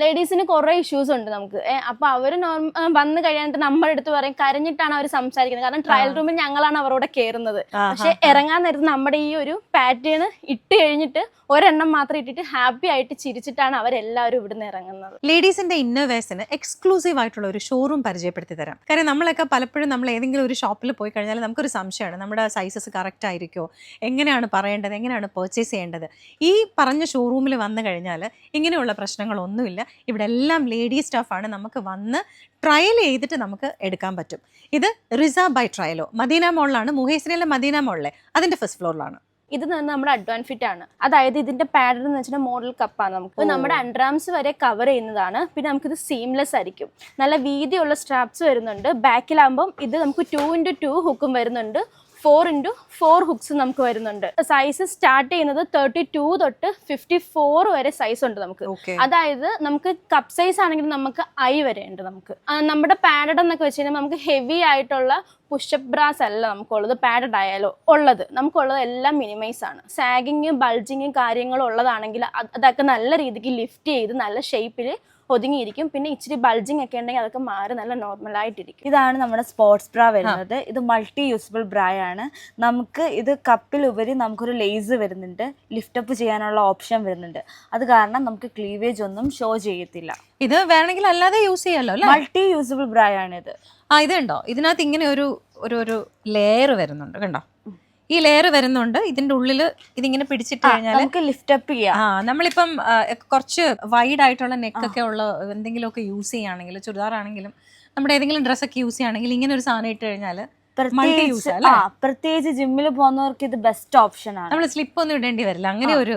ലേഡീസിന് കുറെ ഇഷ്യൂസ് ഉണ്ട് നമുക്ക്. അപ്പൊ അവർ വന്നു കഴിയാനിട്ട് നമ്മുടെ അടുത്ത് പറയും കരഞ്ഞിട്ടാണ് അവർ സംസാരിക്കുന്നത്. കാരണം ട്രയൽ റൂമിൽ ഞങ്ങളാണ് അവരോട് കയറുന്നത് പക്ഷെ ഇറങ്ങാൻ നേരത്ത് നമ്മുടെ ഈ ഒരു പാറ്റേൺ ഇട്ട് കഴിഞ്ഞിട്ട് ഒരെണ്ണം മാത്രം ഇട്ടിട്ട് ഹാപ്പി ആയിട്ട് ചിരിച്ചിട്ടാണ് അവരെല്ലാവരും ഇവിടുന്ന് ഇറങ്ങുന്നത്. ലേഡീസിന്റെ ഇന്നർവേഴ്സിന് എക്സ്ക്ലൂസീവ് ആയിട്ടുള്ള ഒരു ഷോറൂം പരിചയപ്പെടുത്തി തരാം. കാരണം നമ്മളൊക്കെ പലപ്പോഴും നമ്മൾ ഏതെങ്കിലും ഒരു ഷോപ്പിൽ പോയി കഴിഞ്ഞാൽ നമുക്കൊരു സംശയമാണ്. നമ്മുടെ സൈസസ് കറക്റ്റ് ആയിരിക്കോ? എങ്ങനെയാണ് പറയേണ്ടത്? എങ്ങനെയാണ് പർച്ചേസ് ചെയ്യേണ്ടത്? ഈ പറഞ്ഞ ഷോറൂമിൽ വന്നു കഴിഞ്ഞാൽ ഇങ്ങനെയുള്ള പ്രശ്നങ്ങളൊന്നുമില്ല. ഇവിടെ എല്ലാം ലേഡീസ് സ്റ്റാഫാണ് നമുക്ക് വന്ന് ട്രയൽ ചെയ്തിട്ട് നമുക്ക് എടുക്കാൻ പറ്റും. ഇത് റിസർവ് ബൈ ട്രയലോ മദീന മോളിലാണ്. മുഹേസിനിലെ മദീന മോളിലെ. അതിന്റെ ഫസ്റ്റ് ഫ്ലോറിലാണ് ഇത് നമ്മുടെ അഡ്വാൻസ് ഫിറ്റ് ആണ്. അതായത് ഇതിന്റെ പാറ്റേൺ എന്ന് വെച്ചാൽ മോഡൽ കപ്പാണ് നമുക്ക്. നമ്മുടെ അൺഡ്രാംസ് വരെ കവർ ചെയ്യുന്നതാണ്. പിന്നെ നമുക്കിത് സീംലെസ് ആയിരിക്കും. നല്ല വീതിയുള്ള സ്ട്രാപ്സ് വരുന്നുണ്ട്. ബാക്കിലാകുമ്പം ഇത് നമുക്ക് ടു ഇന്റു ടു ഹുക്കും വരുന്നുണ്ട്. ഫോർ ഇന്റു ഫോർ ഹുക്സ് നമുക്ക് വരുന്നുണ്ട്. സൈസ് സ്റ്റാർട്ട് ചെയ്യുന്നത് തേർട്ടി ടു തൊട്ട് ഫിഫ്റ്റി ഫോർ വരെ സൈസ് ഉണ്ട് നമുക്ക്. അതായത് നമുക്ക് കപ്പ് സൈസ് ആണെങ്കിൽ നമുക്ക് ഐ വരെ ഉണ്ട് നമുക്ക് നമ്മുടെ പാഡഡ് എന്നൊക്കെ വെച്ച് കഴിഞ്ഞാൽ നമുക്ക് ഹെവി ആയിട്ടുള്ള പുഷപ്പ് ബ്രാസ് അല്ല നമുക്കുള്ളത് പാഡഡ് ആയാലോ ഉള്ളത്. നമുക്കുള്ളത് എല്ലാം മിനിമൈസ് ആണ്. സാഗിങ്ങും ബൾജിങ്ങും കാര്യങ്ങളും ഉള്ളതാണെങ്കിൽ അത് അതൊക്കെ നല്ല രീതിക്ക് ലിഫ്റ്റ് ചെയ്ത് നല്ല ഷേപ്പിൽ ഒതുങ്ങിയിരിക്കും. പിന്നെ ഇച്ചിരി ബൾജിങ് ഒക്കെ ഉണ്ടെങ്കിൽ അതൊക്കെ മാറി നല്ല നോർമൽ ആയിട്ടിരിക്കും. ഇതാണ് നമ്മുടെ സ്പോർട്സ് ബ്രാ വരുന്നത്. ഇത് മൾട്ടി യൂസ്ഫുൾ ബ്രാ ആണ്. നമുക്ക് ഇത് കപ്പിൽ കപ്പിലുപരി നമുക്കൊരു ലേസ് വരുന്നുണ്ട്. ലിഫ്റ്റപ്പ് ചെയ്യാനുള്ള ഓപ്ഷൻ വരുന്നുണ്ട്. അത് കാരണം നമുക്ക് ക്ലീവേജ് ഒന്നും ഷോ ചെയ്യത്തില്ല. ഇത് വേണമെങ്കിൽ അല്ലാതെ യൂസ് ചെയ്യാലോ അല്ലേ? മൾട്ടി യൂസബിൾ ബ്രായ ആണ് ഇത് ആ ഇതുണ്ടോ? ഇതിനകത്ത് ഇങ്ങനെ ഒരു ഒരു ഒരു ലെയർ വരുന്നുണ്ട് കണ്ടോ? ഈ ലെയർ വരുന്നുണ്ട്. ഇതിന്റെ ഉള്ളിൽ ഇതിങ്ങനെ പിടിച്ചിട്ട് കഴിഞ്ഞാൽ നമുക്ക് ലിഫ്റ്റ് അപ്പ് ചെയ്യാം. ആ നമ്മളിപ്പം കുറച്ച് വൈഡ് ആയിട്ടുള്ള നെക്ക് ഒക്കെ ഉള്ള എന്തെങ്കിലുമൊക്കെ യൂസ് ചെയ്യുകയാണെങ്കിൽ ചുരിദാർ ആണെങ്കിലും നമ്മുടെ ഏതെങ്കിലും ഡ്രസ്സൊക്കെ യൂസ് ചെയ്യുകയാണെങ്കിൽ ഇങ്ങനെ ഒരു സാധനം ഇട്ട് കഴിഞ്ഞാൽ പ്രത്യേകിച്ച് അല്ലേ? ആ പ്രത്യേകിച്ച് ജിമ്മിൽ പോകുന്നവർക്ക് ഇത് ബെസ്റ്റ് ഓപ്ഷൻ ആണ്. നമ്മൾ സ്ലിപ്പ് ഒന്നും ഇടേണ്ടി വരില്ല. അങ്ങനെ ഒരു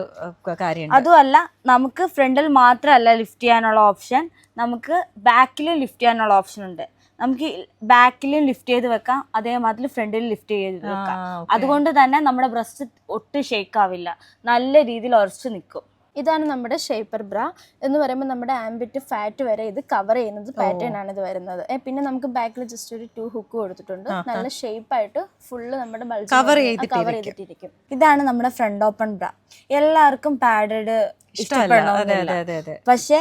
കാര്യം അതുമല്ല നമുക്ക് ഫ്രണ്ടിൽ മാത്രമല്ല ലിഫ്റ്റ് ചെയ്യാനുള്ള ഓപ്ഷൻ നമുക്ക് ബാക്കിലും ലിഫ്റ്റ് ചെയ്യാനുള്ള ഓപ്ഷൻ ഉണ്ട്. നമുക്ക് ബാക്കിലും ലിഫ്റ്റ് ചെയ്ത് വെക്കാം അതേമാതിരി ഫ്രണ്ടിൽ ലിഫ്റ്റ് ചെയ്ത് വെക്കാം. അതുകൊണ്ട് തന്നെ നമ്മുടെ ബ്രസ്റ്റ് ഒട്ടും ഷേക്ക് ആവില്ല. നല്ല രീതിയിൽ ഉറച്ചു നിൽക്കും. ഇതാണ് നമ്മുടെ ഷേപ്പർ ബ്ര എന്ന് പറയുമ്പോൾ നമ്മുടെ ആംബിറ്റ് ഫാറ്റ് വരെ ഇത് കവർ ചെയ്യുന്നത് പാറ്റേൺ ആണ് ഇത് വരുന്നത്. പിന്നെ നമുക്ക് ബാക്കിൽ ജസ്റ്റ് ഒരു ടു ഹുക്ക് കൊടുത്തിട്ടുണ്ട്. നല്ല ഷേപ്പ് ആയിട്ട് ഫുള്ള് നമ്മുടെ കവർ ചെയ്തിട്ടിരിക്കും. ഇതാണ് നമ്മുടെ ഫ്രണ്ട് ഓപ്പൺ ബ്ര എല്ലാവർക്കും പാഡഡ് അതെ പക്ഷേ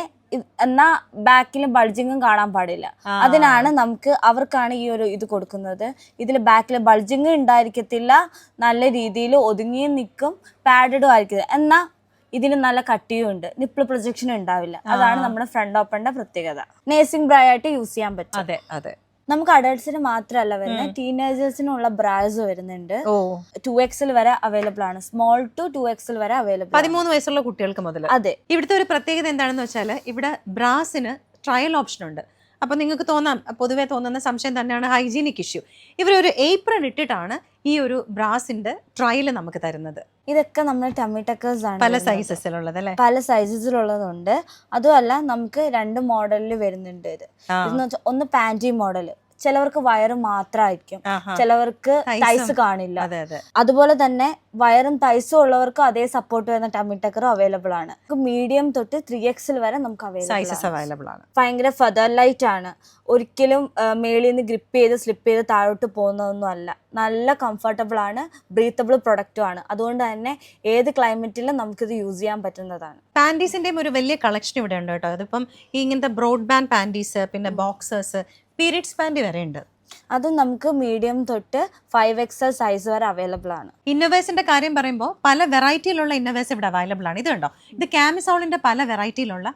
എന്നാ ബാക്കിലും ബൾജിങ്ങും കാണാൻ പാടില്ല. അതിനാണ് നമുക്ക് അവർക്കാണ് ഈ ഒരു ഇത് കൊടുക്കുന്നത്. ഇതിൽ ബാക്കിൽ ബൾജിങ് ഉണ്ടായിരിക്കത്തില്ല. നല്ല രീതിയിൽ ഒതുങ്ങിയും നിൽക്കും. പാഡഡും ആയിരിക്കും എന്നാ ഇതിന് നല്ല കട്ടിയും ഉണ്ട് നിപ്പിൾ പ്രൊജക്ഷൻ ഉണ്ടാവില്ല. അതാണ് നമ്മുടെ ഫ്രണ്ട് ഓപ്പണിന്റെ പ്രത്യേകത. നേഴ്സിംഗ് ബ്രാ ആയിട്ട് യൂസ് ചെയ്യാൻ പറ്റും. അതെ അതെ. നമുക്ക് അഡൾട്ട്സിന് മാത്രമല്ല വരുന്നത്. ടീനേജേഴ്സിനുള്ള ബ്രാസ് വരുന്നുണ്ട്. ടു എക്സിൽ വരെ അവൈലബിൾ ആണ്. സ്മോൾ ടു ടു എക്സിൽ വരെ അവൈലബിൾ പതിമൂന്ന് വയസ്സുള്ള കുട്ടികൾക്ക് മുതൽ അതെ. ഇവിടുത്തെ ഒരു പ്രത്യേകത എന്താണെന്ന് വെച്ചാൽ ഇവിടെ ബ്രാസിന് ട്രയൽ ഓപ്ഷൻ ഉണ്ട്. അപ്പോൾ നിങ്ങൾക്ക് തോന്നാം പൊതുവേ തോന്നുന്ന സംശയം തന്നെയാണ് ഹൈജീനിക് ഇഷ്യൂ. ഇവർ ഒരു ഏപ്രൺ ഇട്ടിട്ടാണ് ഈ ഒരു ബ്രാസിന്റെ ട്രയൽ നമുക്ക് തരുന്നത്. ഇതൊക്കെ നമ്മൾ ടമ്മി ടക്കേഴ്സ് ആണ് പല. സൈസസിലുള്ളത് അല്ലേ? പല സൈസസിലുള്ളതുണ്ട് അതുമല്ല നമുക്ക് രണ്ട് മോഡലിൽ വരുന്നുണ്ട് ഇത്. ഒന്ന് പാന്റി മോഡൽ ചിലവർക്ക് വയറ് മാത്രമായിരിക്കും. ചിലവർക്ക് തൈസ് കാണില്ല. അതെ അതെ. അതുപോലെ തന്നെ വയറും തൈസും ഉള്ളവർക്ക് അതേ സപ്പോർട്ട് വരുന്ന ടമ്മി ടക്കറും അവൈലബിൾ ആണ്. മീഡിയം തൊട്ട് ത്രീ എക്സിൽ വരെ നമുക്ക് അവൈലബിൾ ആണ്. ഭയങ്കര ഫെദർ ലൈറ്റ് ആണ്. ഒരിക്കലും മേളിൽ നിന്ന് ഗ്രിപ്പ് ചെയ്ത് സ്ലിപ്പ് ചെയ്ത് താഴോട്ട് പോകുന്നതൊന്നും അല്ല. നല്ല കംഫർട്ടബിൾ ആണ് ബ്രീത്തബിൾ പ്രൊഡക്റ്റും ആണ്. അതുകൊണ്ട് തന്നെ ഏത് ക്ലൈമറ്റിലും നമുക്കിത് യൂസ് ചെയ്യാൻ പറ്റുന്നതാണ്. പാന്റീസിന്റെയും ഒരു വലിയ കളക്ഷൻ ഇവിടെ ഉണ്ട് കേട്ടോ. അതിപ്പം ഈ ഇങ്ങനത്തെ ബ്രോഡ്ബാൻഡ് പാന്റീസ് പിന്നെ ബോക്സേഴ്സ് പീരിയഡ്സ് പാന്റ് വരെ ഉണ്ട്. അതും നമുക്ക് മീഡിയം തൊട്ട് ഫൈവ് എക്സൽ സൈസ് വരെ അവൈലബിൾ ആണ്. ഇന്നോവേഴ്സിന്റെ കാര്യം പറയുമ്പോൾ പല വെറൈറ്റിയിലുള്ള ഇന്നോവേഴ്സ് ഇവിടെ അവൈലബിൾ ആണ്. ഇത് കണ്ടോ? ഇത് കാമിസോളിന്റെ പല വെറൈറ്റിയിലുള്ള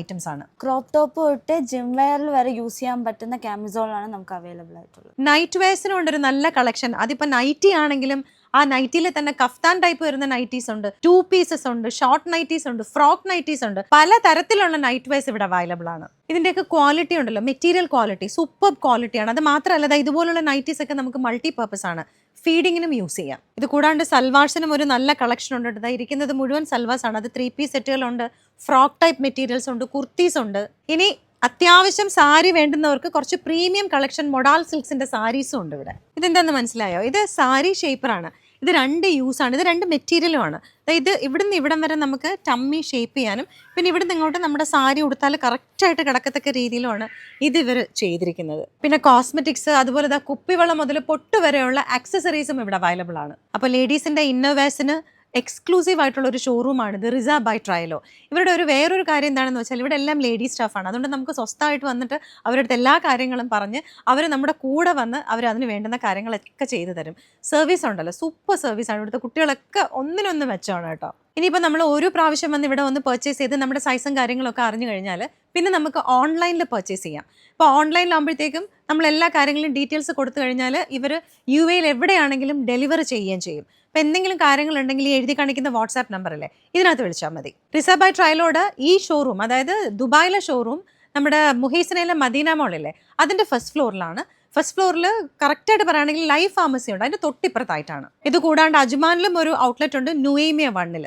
ഐറ്റംസ് ആണ്. ക്രോപ്പ് ടോപ്പ് തൊട്ട് ജിം വെയറിൽ വരെ യൂസ് ചെയ്യാൻ പറ്റുന്ന ക്യാമിസോളാണ് നമുക്ക് അവൈലബിൾ ആയിട്ടുള്ളത്. നൈറ്റ് വെയർസിനും ഒരു നല്ല കളക്ഷൻ അതിപ്പോ നൈറ്റി ആണെങ്കിലും ആ നൈറ്റിയിൽ തന്നെ കഫ്താൻ ടൈപ്പ് വരുന്ന നൈറ്റീസ് ഉണ്ട് ടു പീസസ് ഉണ്ട് ഷോർട്ട് നൈറ്റീസ് ഉണ്ട് ഫ്രോക്ക് നൈറ്റീസ് ഉണ്ട്. പല തരത്തിലുള്ള നൈറ്റ് വെയർസ് ഇവിടെ അവൈലബിൾ ആണ്. ഇതിന്റെയൊക്കെ ക്വാളിറ്റി ഉണ്ടല്ലോ മെറ്റീരിയൽ ക്വാളിറ്റി സൂപ്പർ ക്വാളിറ്റിയാണ് അത് മാത്രമല്ല ഇതുപോലുള്ള നൈറ്റീസ് ഒക്കെ നമുക്ക് മൾട്ടി പർപ്പസ് ആണ്. ഫീഡിങ്ങിനും യൂസ് ചെയ്യാം. ഇത് കൂടാണ്ട് സൽവാർസിനും ഒരു നല്ല കളക്ഷൻ ഉണ്ട് ഇരിക്കുന്നത് മുഴുവൻ സൽവാസ് ആണ് അത് ത്രീ പീസ് സെറ്റുകളുണ്ട് ഫ്രോക്ക് ടൈപ്പ് മെറ്റീരിയൽസ് ഉണ്ട് കുർത്തീസ് ഉണ്ട്. ഇനി അത്യാവശ്യം സാരി വേണ്ടുന്നവർക്ക് കുറച്ച് പ്രീമിയം കളക്ഷൻ മൊഡാൽ സിൽക്സിന്റെ സാരീസും ഉണ്ട് ഇവിടെ. ഇതെന്താന്ന് മനസ്സിലായോ? ഇത് സാരി ഷേപ്പറാണ് ഇത് രണ്ട് യൂസ് ആണ്. ഇത് രണ്ട് മെറ്റീരിയലും ആണ്. അതായത് ഇവിടുന്ന് ഇവിടം വരെ നമുക്ക് ടമ്മി ഷേപ്പ് ചെയ്യാനും പിന്നെ ഇവിടുന്ന് ഇങ്ങോട്ട് നമ്മുടെ സാരി ഉടുത്താൽ കറക്റ്റായിട്ട് കിടക്കത്തക്ക രീതിയിലുമാണ് ഇത് ഇവർ ചെയ്തിരിക്കുന്നത്. പിന്നെ കോസ്മെറ്റിക്സ് അതുപോലെ കുപ്പിവെള്ളം മുതൽ പൊട്ട് വരെയുള്ള ആക്സസറീസും ഇവിടെ അവൈലബിൾ ആണ്. അപ്പോൾ ലേഡീസിന്റെ ഇന്നോവേഴ്സിന് എക്സ്ക്ലൂസീവ് ആയിട്ടുള്ള ഒരു ഷോറൂമാണ് ദ റിസ ബൈ ട്രയലോ ഇവരുടെ ഒരു വേറൊരു കാര്യം എന്താണെന്ന് വെച്ചാൽ ഇവിടെ എല്ലാം ലേഡി സ്റ്റാഫാണ് അതുകൊണ്ട് നമുക്ക് സ്വസ്ഥമായിട്ട് വന്നിട്ട് അവരുടെ എല്ലാ കാര്യങ്ങളും പറഞ്ഞ് അവർ നമ്മുടെ കൂടെ വന്ന് അവർ അതിന് വേണ്ടുന്ന കാര്യങ്ങളൊക്കെ ചെയ്തു തരും. സർവീസ് ഉണ്ടല്ലോ സൂപ്പർ സർവീസാണ് ഇവിടുത്തെ കുട്ടികളൊക്കെ ഒന്നിനൊന്ന് മെച്ചമാണ് കേട്ടോ. ഇനിയിപ്പോൾ നമ്മൾ ഒരു പ്രാവശ്യം വന്ന് ഇവിടെ വന്ന് പർച്ചേസ് ചെയ്ത് നമ്മുടെ സൈസും കാര്യങ്ങളൊക്കെ അറിഞ്ഞു കഴിഞ്ഞാൽ പിന്നെ നമുക്ക് ഓൺലൈനിൽ പർച്ചേസ് ചെയ്യാം. ഇപ്പോൾ ഓൺലൈനിലാകുമ്പോഴത്തേക്കും നമ്മൾ എല്ലാ കാര്യങ്ങളും ഡീറ്റെയിൽസ് കൊടുത്തു കഴിഞ്ഞാൽ ഇവർ യു എയിൽ എവിടെയാണെങ്കിലും ഡെലിവർ ചെയ്യുകയും ചെയ്യും. അപ്പോൾ എന്തെങ്കിലും കാര്യങ്ങളുണ്ടെങ്കിൽ ഈ എഴുതി കാണിക്കുന്ന വാട്സാപ്പ് നമ്പർ അല്ലേ ഇതിനകത്ത് വിളിച്ചാൽ മതി. റിസർബ് ട്രയലോട് ഈ ഷോറൂം അതായത് ദുബായിലെ ഷോറൂം നമ്മുടെ മുഹീസിനയിലെ മദീന മോളില്ലേ അതിന്റെ ഫസ്റ്റ് ഫ്ലോറിലാണ് ഫസ്റ്റ് ഫ്ലോറിൽ കറക്റ്റായിട്ട് പറയുകയാണെങ്കിൽ ലൈഫ് ഫാർമസി ഉണ്ട് അതിന്റെ തൊട്ടിപ്പുറത്തായിട്ടാണ്. ഇത് കൂടാണ്ട് അജ്മാനിലും ഒരു ഔട്ട്ലെറ്റ് ഉണ്ട് നുവേമിയ വണ്ണിൽ